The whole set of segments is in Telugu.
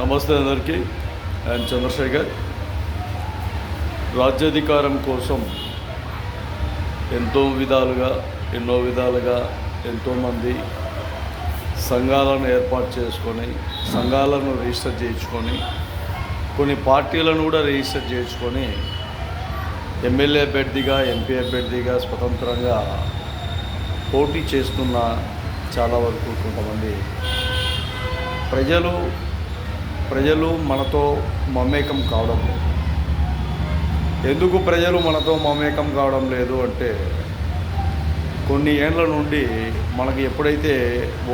నమస్తే అందరికీ. ఆయన చంద్రశేఖర్. రాజ్యాధికారం కోసం ఎంతో విధాలుగా ఎన్నో విధాలుగా ఎంతోమంది సంఘాలను ఏర్పాటు చేసుకొని సంఘాలను రిజిస్టర్ చేయించుకొని కొన్ని పార్టీలను కూడా రిజిస్టర్ చేయించుకొని ఎమ్మెల్యే అభ్యర్థిగా ఎంపీ అభ్యర్థిగా స్వతంత్రంగా పోటీ చేస్తున్న చాలా వరకు కొంతమంది ప్రజలు ప్రజలు మనతో మమేకం కావడం. లేదు ఎందుకు ప్రజలు మనతో మమేకం కావడం లేదు అంటే కొన్ని ఏండ్ల నుండి మనకి ఎప్పుడైతే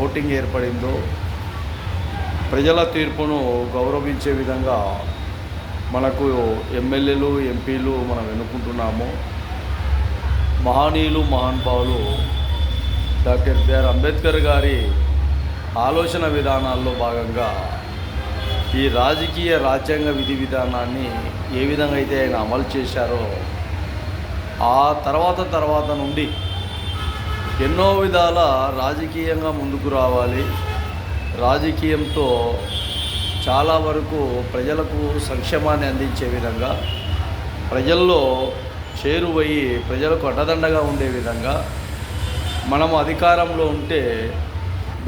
ఓటింగ్ ఏర్పడిందో ప్రజల తీర్పును గౌరవించే విధంగా మనకు ఎమ్మెల్యేలు ఎంపీలు మనం ఎన్నుకుంటున్నాము. మహనీయులు మహానుభావులు డాక్టర్ బిఆర్ అంబేద్కర్ గారి ఆలోచన విధానాల్లో భాగంగా ఈ రాజకీయ రాజ్యాంగ విధి విధానాన్ని ఏ విధంగా అయితే ఆయన అమలు చేశారో ఆ తర్వాత తర్వాత నుండి ఎన్నో విధాల రాజకీయంగా ముందుకు రావాలి. రాజకీయంతో చాలా వరకు ప్రజలకు సంక్షేమాన్ని అందించే విధంగా ప్రజల్లో చేరువయ్యి ప్రజలకు అడ్డదండగా ఉండే విధంగా మనం అధికారంలో ఉంటే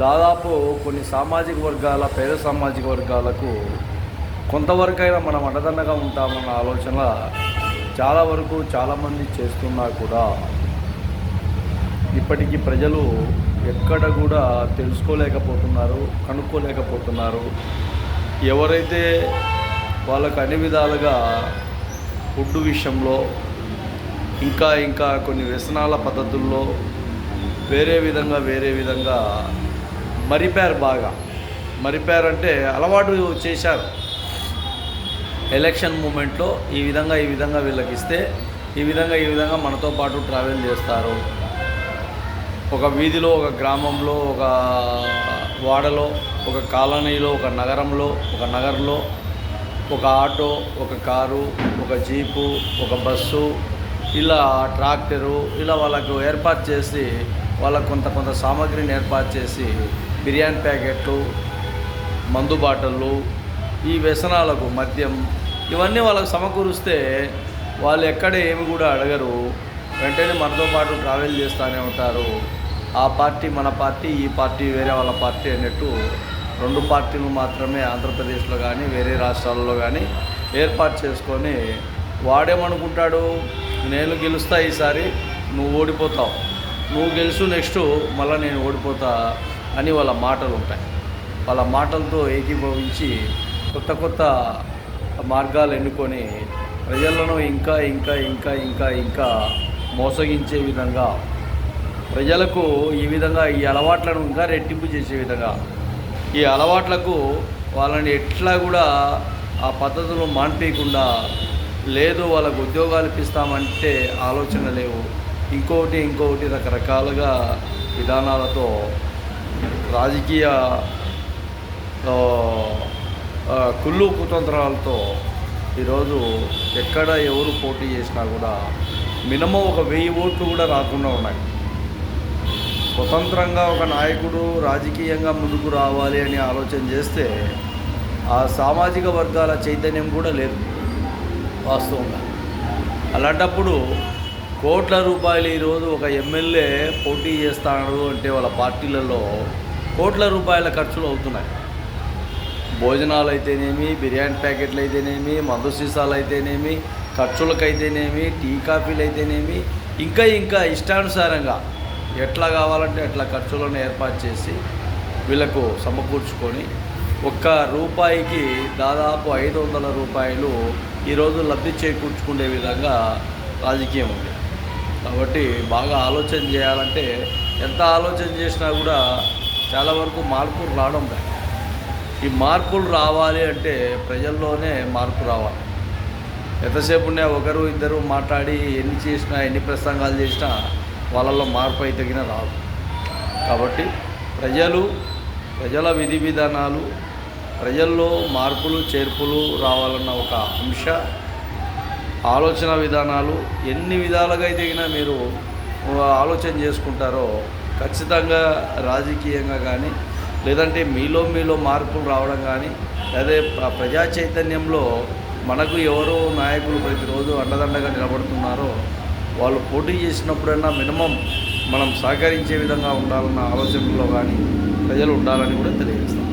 దాదాపు కొన్ని సామాజిక వర్గాల పేద సామాజిక వర్గాలకు కొంతవరకైనా మనం అండదండగా ఉంటామన్న ఆలోచన చాలా వరకు చాలామంది చేస్తున్నా కూడా ఇప్పటికీ ప్రజలు ఎక్కడ కూడా తెలుసుకోలేకపోతున్నారు కనుక్కోలేకపోతున్నారు. ఎవరైతే వాళ్ళకు అన్ని విధాలుగా ఫుడ్ విషయంలో ఇంకా ఇంకా కొన్ని వ్యసనాల పద్ధతుల్లో వేరే విధంగా వేరే విధంగా మరిపారు బాగా. మరిపారు అంటే అలవాటు చేశారు. ఎలక్షన్ మూమెంట్లో ఈ విధంగా ఈ విధంగా వీళ్ళకి ఇస్తే ఈ విధంగా ఈ విధంగా మనతో పాటు ట్రావెల్ చేస్తారు. ఒక వీధిలో ఒక గ్రామంలో ఒక వాడలో ఒక కాలనీలో ఒక నగరంలో ఒక నగరంలో ఒక ఆటో ఒక కారు ఒక జీపు ఒక బస్సు ఇలా ట్రాక్టరు ఇలా వాళ్ళకు ఏర్పాటు చేసి వాళ్ళకు కొంత కొంత సామాగ్రిని ఏర్పాటు చేసి బిర్యానీ ప్యాకెట్లు మందు బాటళ్ళు ఈ వ్యసనాలకు మద్యం ఇవన్నీ వాళ్ళకు సమకూరుస్తే వాళ్ళు ఎక్కడ ఏమి కూడా అడగరు. వెంటనే మనతో పాటు ట్రావెల్ చేస్తూనే ఉంటారు. ఆ పార్టీ మన పార్టీ ఈ పార్టీ వేరే వాళ్ళ పార్టీ అన్నట్టు రెండు పార్టీలు మాత్రమే ఆంధ్రప్రదేశ్లో కానీ వేరే రాష్ట్రాల్లో కానీ ఏర్పాటు చేసుకొని వాడేమనుకుంటాడు? నేను గెలుస్తా ఈసారి నువ్వు ఓడిపోతావు. నువ్వు గెలుసు నెక్స్ట్ మళ్ళీ నేను ఓడిపోతా. అని వాళ్ళ మాటలు ఉంటాయి. వాళ్ళ మాటలతో ఏకీభవించి కొత్త కొత్త మార్గాలు ఎన్నుకొని ప్రజలను ఇంకా ఇంకా ఇంకా ఇంకా ఇంకా మోసగించే విధంగా ప్రజలకు ఈ విధంగా ఈ అలవాట్లను ఇంకా రెట్టింపు చేసే విధంగా ఈ అలవాట్లకు వాళ్ళని ఎట్లా కూడా ఆ పద్ధతులు మాన్పేయకుండా లేదు వాళ్ళకు ఉద్యోగాలు ఇప్పిస్తామంటే ఆలోచన లేవు. ఇంకొకటి ఇంకొకటి రకరకాలుగా విధానాలతో రాజకీయ కుళ్ళు కుతంత్రాలతో ఈరోజు ఎక్కడ ఎవరు పోటీ చేసినా కూడా మినిమం ఒక వెయ్యి ఓట్లు కూడా రాకుండా ఉన్నాయి. స్వతంత్రంగా ఒక నాయకుడు రాజకీయంగా ముందుకు రావాలి అని ఆలోచన చేస్తే ఆ సామాజిక వర్గాల చైతన్యం కూడా లేదు వాస్తవంగా. అలాంటప్పుడు కోట్ల రూపాయలు ఈరోజు ఒక ఎమ్మెల్యే పోటీ చేస్తాడు అంటే వాళ్ళ పార్టీలలో కోట్ల రూపాయల ఖర్చులు అవుతున్నాయి. భోజనాలు అయితేనేమి బిర్యానీ ప్యాకెట్లు అయితేనేమి మందు సీసాలు అయితేనేమి ఖర్చులకైతేనేమి టీ కాఫీలు అయితేనేమి ఇంకా ఇంకా ఇష్టానుసారంగా ఎట్లా కావాలంటే అట్లా ఖర్చులను ఏర్పాటు చేసి వీళ్ళకు సమకూర్చుకొని ఒక్క రూపాయికి దాదాపు ఐదు వందల రూపాయలు ఈరోజు లబ్ధి చేకూర్చుకునే విధంగా రాజకీయం ఉంది. కాబట్టి బాగా ఆలోచన చేయాలంటే ఎంత ఆలోచన చేసినా కూడా చాలా వరకు మార్పులు రావడం లేదు. ఈ మార్పులు రావాలి అంటే ప్రజల్లోనే మార్పు రావాలి. ఎంతసేపు ఉన్నా ఒకరు ఇద్దరు మాట్లాడి ఎన్ని చేసినా ఎన్ని ప్రసంగాలు చేసినా వాళ్ళల్లో మార్పు అయితే తగిన రాదు. కాబట్టి ప్రజలు ప్రజల విధి విధానాలు ప్రజల్లో మార్పులు చేర్పులు రావాలన్న ఒక అంశ ఆలోచన విధానాలు ఎన్ని విధాలుగా అయితే మీరు ఆలోచన చేసుకుంటారో ఖచ్చితంగా రాజకీయంగా కానీ లేదంటే మీలో మీలో మార్పులు రావడం కానీ అదే ప్రజా చైతన్యంలో మనకు ఎవరో నాయకులు ప్రతిరోజు అండదండగా నిలబడుతున్నారో వాళ్ళు పోటీ చేసినప్పుడైనా మినిమం మనం సహకరించే విధంగా ఉండాలన్న ఆలోచనలో కానీ ప్రజలు ఉండాలని కూడా తెలియజేస్తాం.